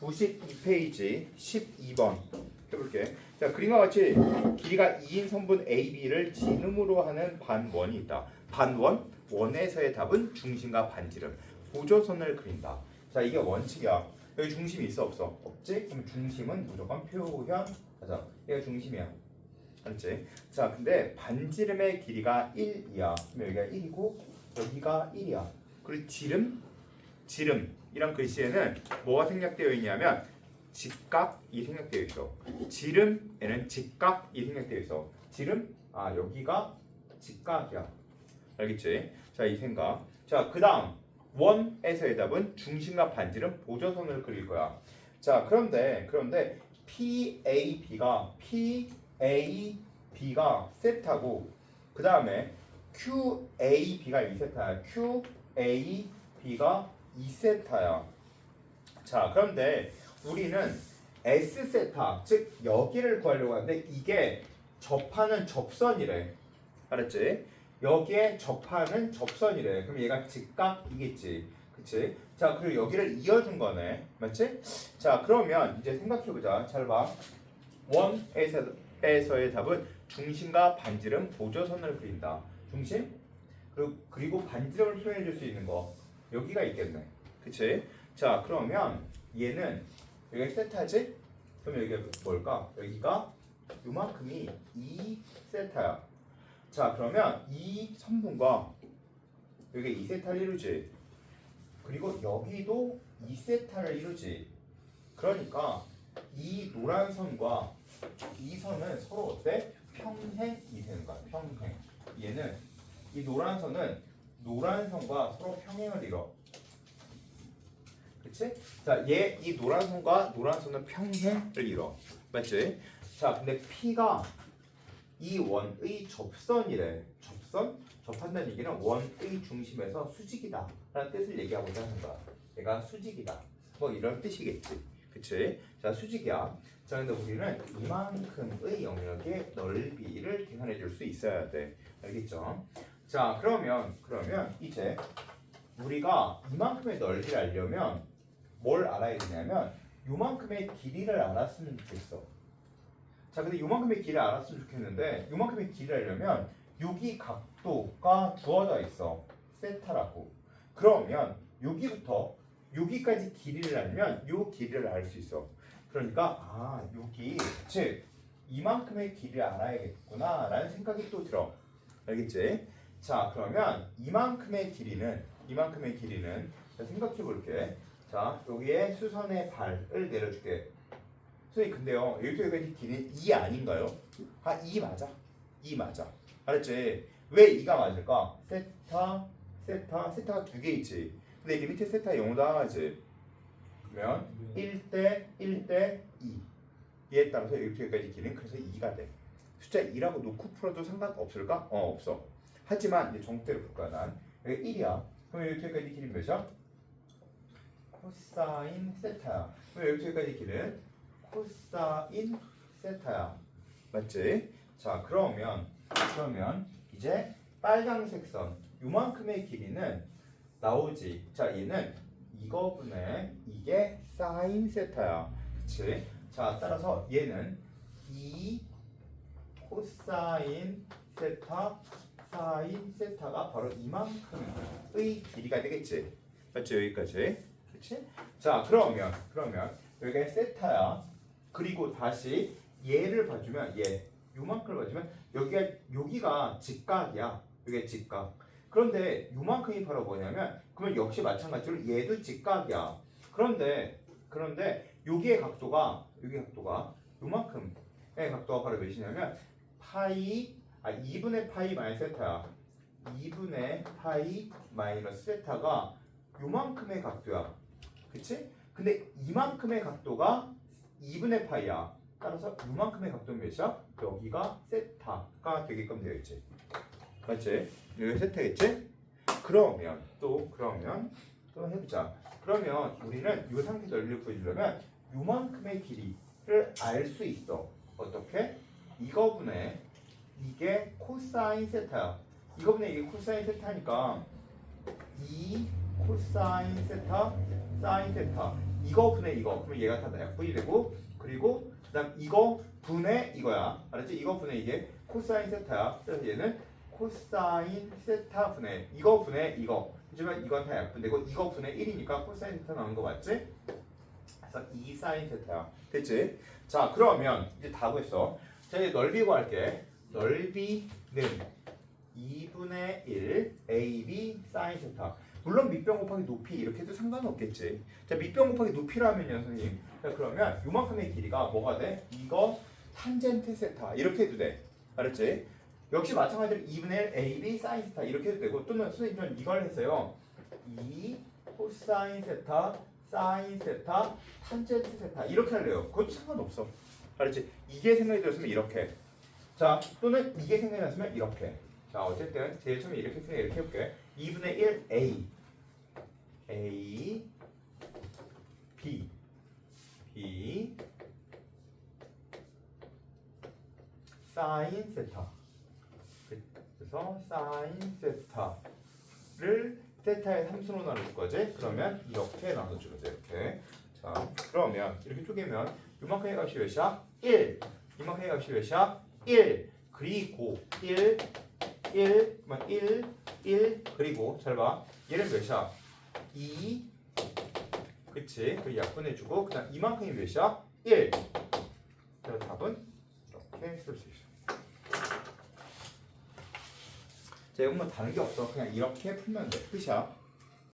92페이지 12번 해볼게. 자 그림과 같이 길이가 2인 선분 AB를 진음으로 하는 반원이 있다. 반원 원에서의 답은 중심과 반지름 보조선을 그린다. 자 이게 원칙이야. 여기 중심이 있어 없어? 없지? 그럼 중심은 무조건 표현 하자. 얘가 중심이야. 알았지? 자 근데 반지름의 길이가 1이야. 그럼 여기가 1이고 여기가 1이야. 그리고 지름 지름이란 글씨에는 뭐가 생략되어 있냐면 직각이 생략되어 있어. 지름에는 직각이 생략되어 있어. 지름 아 여기가 직각이야. 알겠지? 자 이 생각. 자 그다음 원에서의 답은 중심과 반지름 보조선을 그릴 거야. 자 그런데 그런데 PAB가 PAB가 세타고 그 다음에 QAB가 2세타야. QAB가 2세타야. 자, 그런데 우리는 S세타, 즉 여기를 구하려고 하는데 이게 접하는 접선이래. 알았지? 여기에 접하는 접선이래. 그럼 얘가 직각이겠지. 그치? 자, 그리고 여기를 이어준 거네. 맞지? 자, 그러면 이제 생각해보자. 잘 봐. 원에서의 답은 중심과 반지름 보조선을 그린다. 중심? 그리고, 그리고 반지름을 표현해 줄 수 있는 거. 여기가 있겠네. 그치? 자, 그러면 얘는 여기가 세타지? 그럼 여기가 뭘까? 여기가 요만큼이 2세타야. 자, 그러면 이 선분과 여기 2세타를 이루지. 그리고 여기도 2세타를 이루지. 그러니까 이 노란 선과 이 선은 서로 어때? 평행이 되는 거야. 평행. 얘는 이 노란 선은 노란 선과 서로 평행을 이뤄. 그치? 자, 얘 이 노란 선과 노란 선은 평행을 이뤄. 맞지? 자, 근데 P가 이 원의 접선이래. 접선? 접한다는 얘기는 원의 중심에서 수직이다. 라는 뜻을 얘기하고자 하는 거야. 얘가 수직이다. 뭐 이런 뜻이겠지. 그치? 자, 수직이야. 자, 근데 우리는 이만큼의 영역의 넓이를 계산해 줄 수 있어야 돼. 알겠죠? 자, 그러면, 그러면 이제 우리가 이만큼의 넓이를 알려면 뭘 알아야 되냐면 요만큼의 길이를 알았으면 좋겠어. 자, 근데 요만큼의 길이를 알았으면 좋겠는데 요만큼의 길이를 알려면 여기 각도가 주어져 있어. 세타라고. 그러면 여기부터 여기까지 길이를 알면 요 길이를 알 수 있어. 그러니까 아 여기 즉 이만큼의 길이를 알아야겠구나라는 생각이 또 들어. 알겠지? 자 그러면 이만큼의 길이는 이만큼의 길이는 자, 생각해 볼게. 자 여기에 수선의 발을 내려줄게. 선생님 근데요 여기까지 길이는 2 아닌가요? 아 2 맞아. 2 맞아. 알았지? 왜 2가 맞을까? 세타 세타 세타가 두 개 있지. 근데 이게 밑에 세타 0으로 나가지. 그러면 1대 1대 2. 얘에 따라서 여기까지 길이는 그래서 2가 돼. 숫자 2라고 놓고 풀어도 상관없을까? 어 없어. 하지만 이제 정대로 풀 거야 난. 여기 1이야. 그럼 여기까지 길이 몇이야? 코사인 세타야. 그럼 여기까지 길은 코사인 세타야. 맞지? 자 그러면 그러면 이제 빨간색 선 요만큼의 길이는 나오지. 자 얘는 이거분의 이게 사인 세타야. 그치? 자 따라서 얘는 2 코사인 세타 사인 세타가 바로 이만큼의 길이가 되겠지. 맞죠? 여기까지. 그치? 자 그러면 그러면 여기가 세타야. 그리고 다시 얘를 봐주면 얘 요만큼을 봐주면 여기가 여기가 직각이야. 여기가 직각. 그런데 요만큼이 바로 뭐냐면 그러면 역시 마찬가지로 얘도 직각이야. 그런데 그런데 여기의 각도가 여기 각도가 요만큼의 각도가 바로 몇이냐면 파이 아 2분의 파이 마이너스 세타야. 2분의 파이 마이너스 세타가 요만큼의 각도야. 그치? 근데 이만큼의 각도가 2분의 파이야. 따라서 요만큼의 각도는 몇이야? 여기가 세타가 되게끔 되어 있지. 맞지? 여기 세타겠지? 그러면 또 그러면 또 해보자. 그러면 우리는 이 상태 넓이를 구해주려면 요만큼의 길이를 알 수 있어. 어떻게? 이거분의 이게 코사인 세타야. 이거분의 이게 코사인 세타니까 2 코사인 세타 사인 세타. 이거 분의 이거. 그러면 얘가 다 약분이 되고 그리고 그다음 이거 분의 이거야. 알았지? 이거 분의 이게 코사인 세타야. 그래서 얘는 코사인 세타 분의 이거 분의 이거. 하지만 이건 다 약분되고 이거 분의 1이니까 코사인 세타 나오는 거 맞지? 그래서 2 사인 세타야. 됐지? 자 그러면 이제 다 구했어. 자 이제 넓이 구할게 넓이는 2분의 1 AB 사인 세타 물론 밑변 곱하기 높이 이렇게 해도 상관없겠지. 자 밑변 곱하기 높이라면요 선생님. 자 그러면 요만큼의 길이가 뭐가 돼? 이거 탄젠트 세타. 이렇게 해도 돼. 알았지? 역시 마찬가지로 2분의 1 AB 사인 세타 이렇게 해도 되고 또는 선생님 저는 이걸 했어요. 2 코사인 세타 사인 세타 탄젠트 세타. 이렇게 할래요. 그것도 상관없어. 알았지? 이게 생각이 들었으면 이렇게 자 또는 이게 생각이 났으면 이렇게. 자 어쨌든 제일 처음에 이렇게 생각 이렇게 해볼게. 2분의 1 A. A B. B. 사인 세타. 그래서 사인 세타를 세타의 함수로 나눌 거지? 그러면 이렇게 나눠주면 돼 이렇게. 자 그러면 이렇게 쪼개면 이만큼의 값이 몇이야? 1 이만큼의 값이 몇이야? 1 그리고 1 1 그러면 1 1 그리고 잘봐. 얘는 몇이야? 2 그치? 그 약분해주고 그 다음 이만큼이 몇이야? 1 그래서 답은 이렇게 쓸 수 있어. 자 이건 뭐 다른 게 없어. 그냥 이렇게 풀면 돼. 끝이야